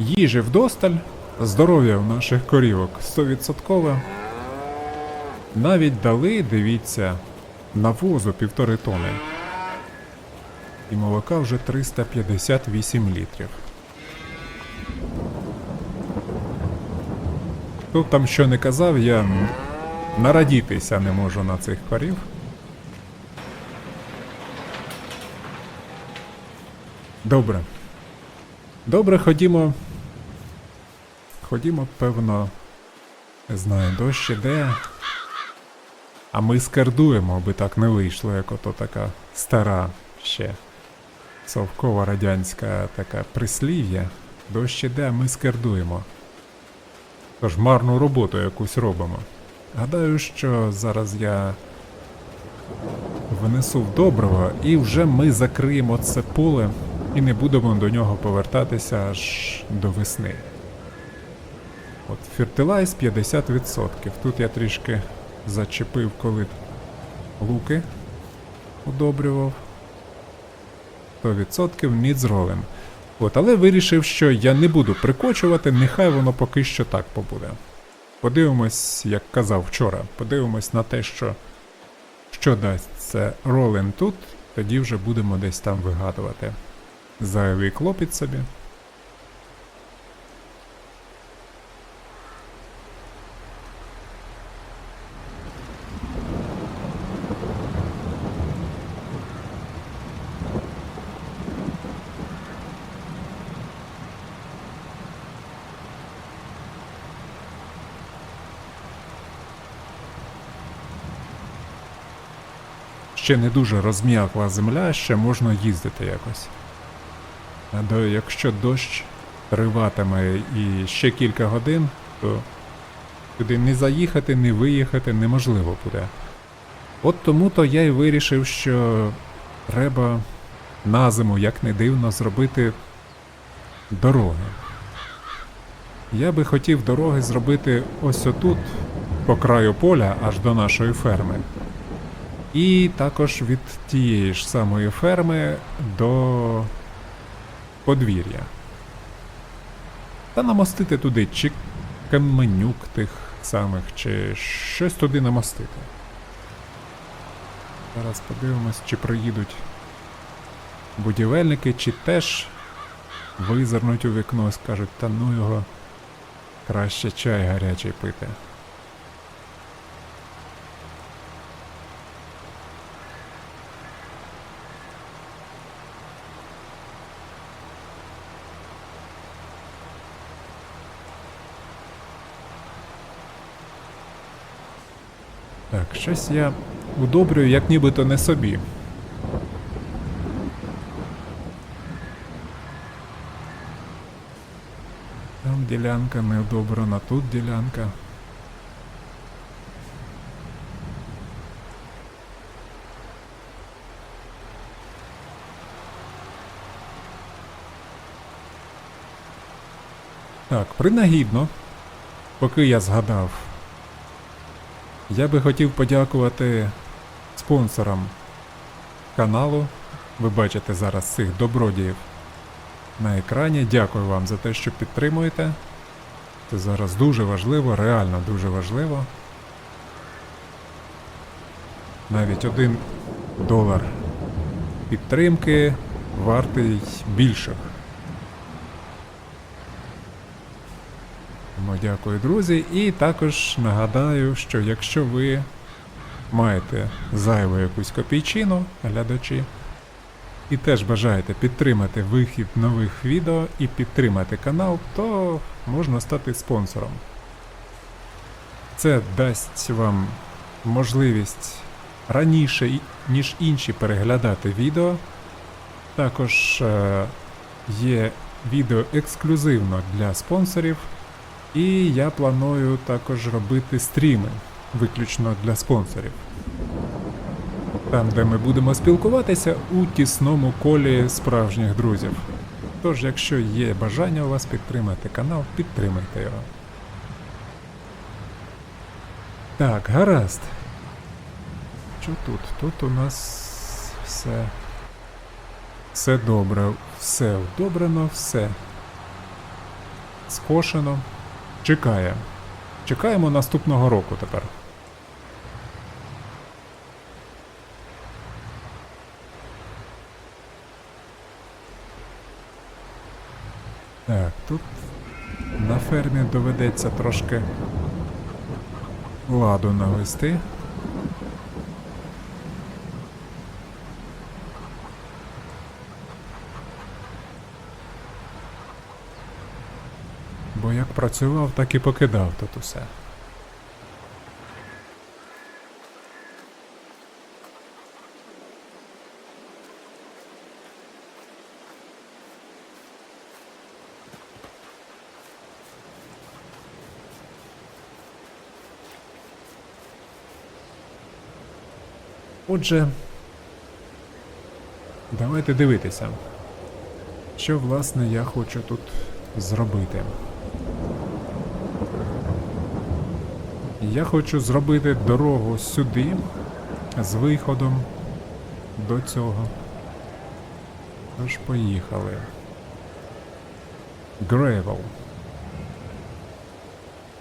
Їжі вдосталь, здоров'я в наших корівок 100%. Навіть дали, дивіться, навозу півтори тони. І молока вже 358 літрів. Хто там що не казав, я нарадітися не можу на цих корів. Добре. Добре, ходімо. Ходімо, певно. Не знаю, дощ іде. А ми скардуємо, аби так не вийшло, як ото така стара ще совкова радянська така прислів'я. Дощ іде, а ми скардуємо. Тож марну роботу якусь робимо. Гадаю, що зараз я внесу в доброго і вже ми закриємо це поле і не будемо до нього повертатися аж до весни. От фертилайз 50%. Тут я трішки зачепив, коли луки удобрював. 100% ніцролем. От, але вирішив, що я не буду прикочувати, нехай воно поки що так побуде. Подивимось, як казав вчора, подивимось на те, що, що дасть це ролен тут, тоді вже будемо десь там вигадувати. Зайвий клопіт собі. Ще не дуже розм'якла земля, ще можна їздити якось. А якщо дощ триватиме і ще кілька годин, то туди не заїхати, не виїхати неможливо буде. От тому то я й вирішив, що треба на зиму, як не дивно, зробити дороги. Я би хотів дороги зробити ось отут, по краю поля, аж до нашої ферми. І також від тієї ж самої ферми до подвір'я. Та намостити туди чи каменюк тих самих, чи щось туди намостити. Зараз подивимось, чи приїдуть будівельники, чи теж визирнуть у вікно і скажуть, та ну його краще чай гарячий пити. Щось я удобрюю, як нібито не собі. Там ділянка не удобрена, тут ділянка. Так, принагідно, поки я згадав я би хотів подякувати спонсорам каналу. Ви бачите зараз цих добродіїв на екрані. Дякую вам за те, що підтримуєте. Це зараз дуже важливо, реально дуже важливо. Навіть один долар підтримки вартий більших. Тому дякую, друзі. І також нагадаю, що якщо ви маєте зайву якусь копійчину, глядачі, і теж бажаєте підтримати вихід нових відео і підтримати канал, то можна стати спонсором. Це дасть вам можливість раніше, ніж інші, переглядати відео. Також е, є відео ексклюзивно для спонсорів. І я планую також робити стріми виключно для спонсорів. Там, де ми будемо спілкуватися у тісному колі справжніх друзів. Тож, якщо є бажання у вас підтримати канал, підтримайте його. Так, гаразд. Що тут? Тут у нас все. Все добре, все вдобрено, все. скошено. Чекає. Чекаємо наступного року тепер. Так, тут на фермі доведеться трошки ладу навести. Як працював, так і покидав тут усе. Отже, давайте дивитися, що власне я хочу тут зробити. Я хочу зробити дорогу сюди з виходом до цього. Тож поїхали. Гревел.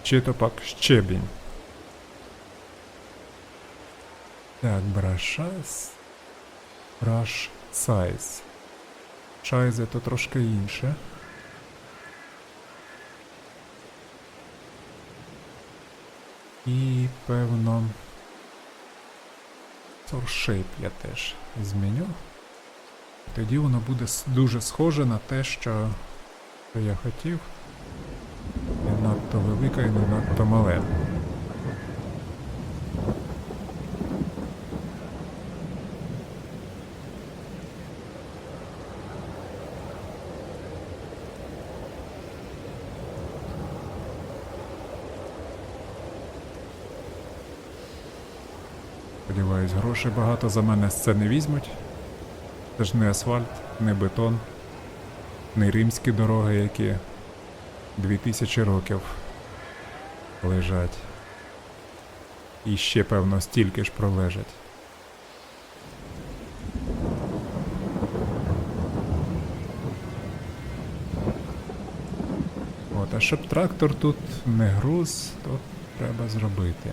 Чи то пак щебінь. Так, брашас. Браш сайз. Шайзе то трошки інше. І певно. Source я теж зміню. Тоді воно буде дуже схоже на те, що, що я хотів. Не надто велике і не надто мале. Сподіваюсь, грошей багато за мене з це не візьмуть. Це ж не асфальт, не бетон, не римські дороги, які 2000 років лежать. І ще, певно, стільки ж пролежать. А щоб трактор тут не груз, то треба зробити.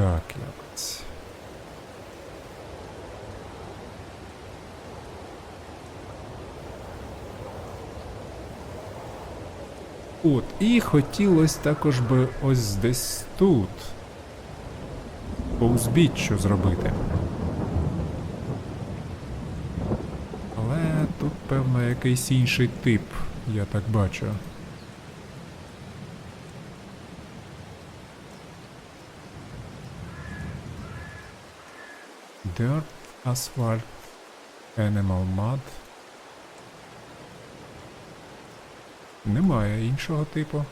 Так, якось. От, і хотілося також би ось десь тут. По узбіччю зробити. Але тут, певно, якийсь інший тип, я так бачу. Dirt, asphalt, animal mud. Немає іншого типу.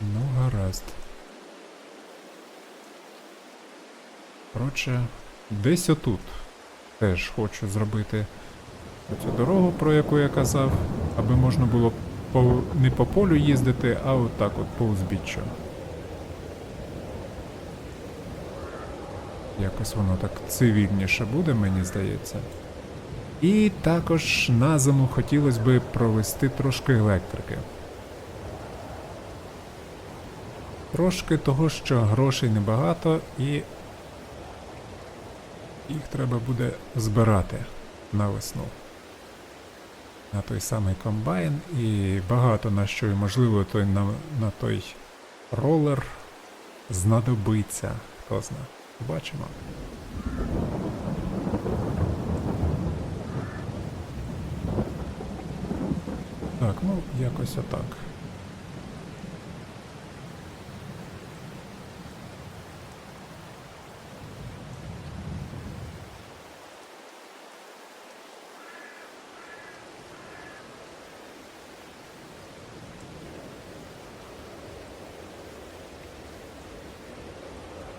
Ну, гаразд. Коротше, десь отут теж хочу зробити цю дорогу, про яку я казав, аби можна було по, не по полю їздити, а отак от по узбіччю. Якось воно так цивільніше буде, мені здається. І також на зиму хотілося би провести трошки електрики. Трошки того, що грошей небагато і їх треба буде збирати на весну. На той самий комбайн і багато на що і можливо той на, на той ролер знадобиться. Хто знає. Побачимо. Так, ну якось отак.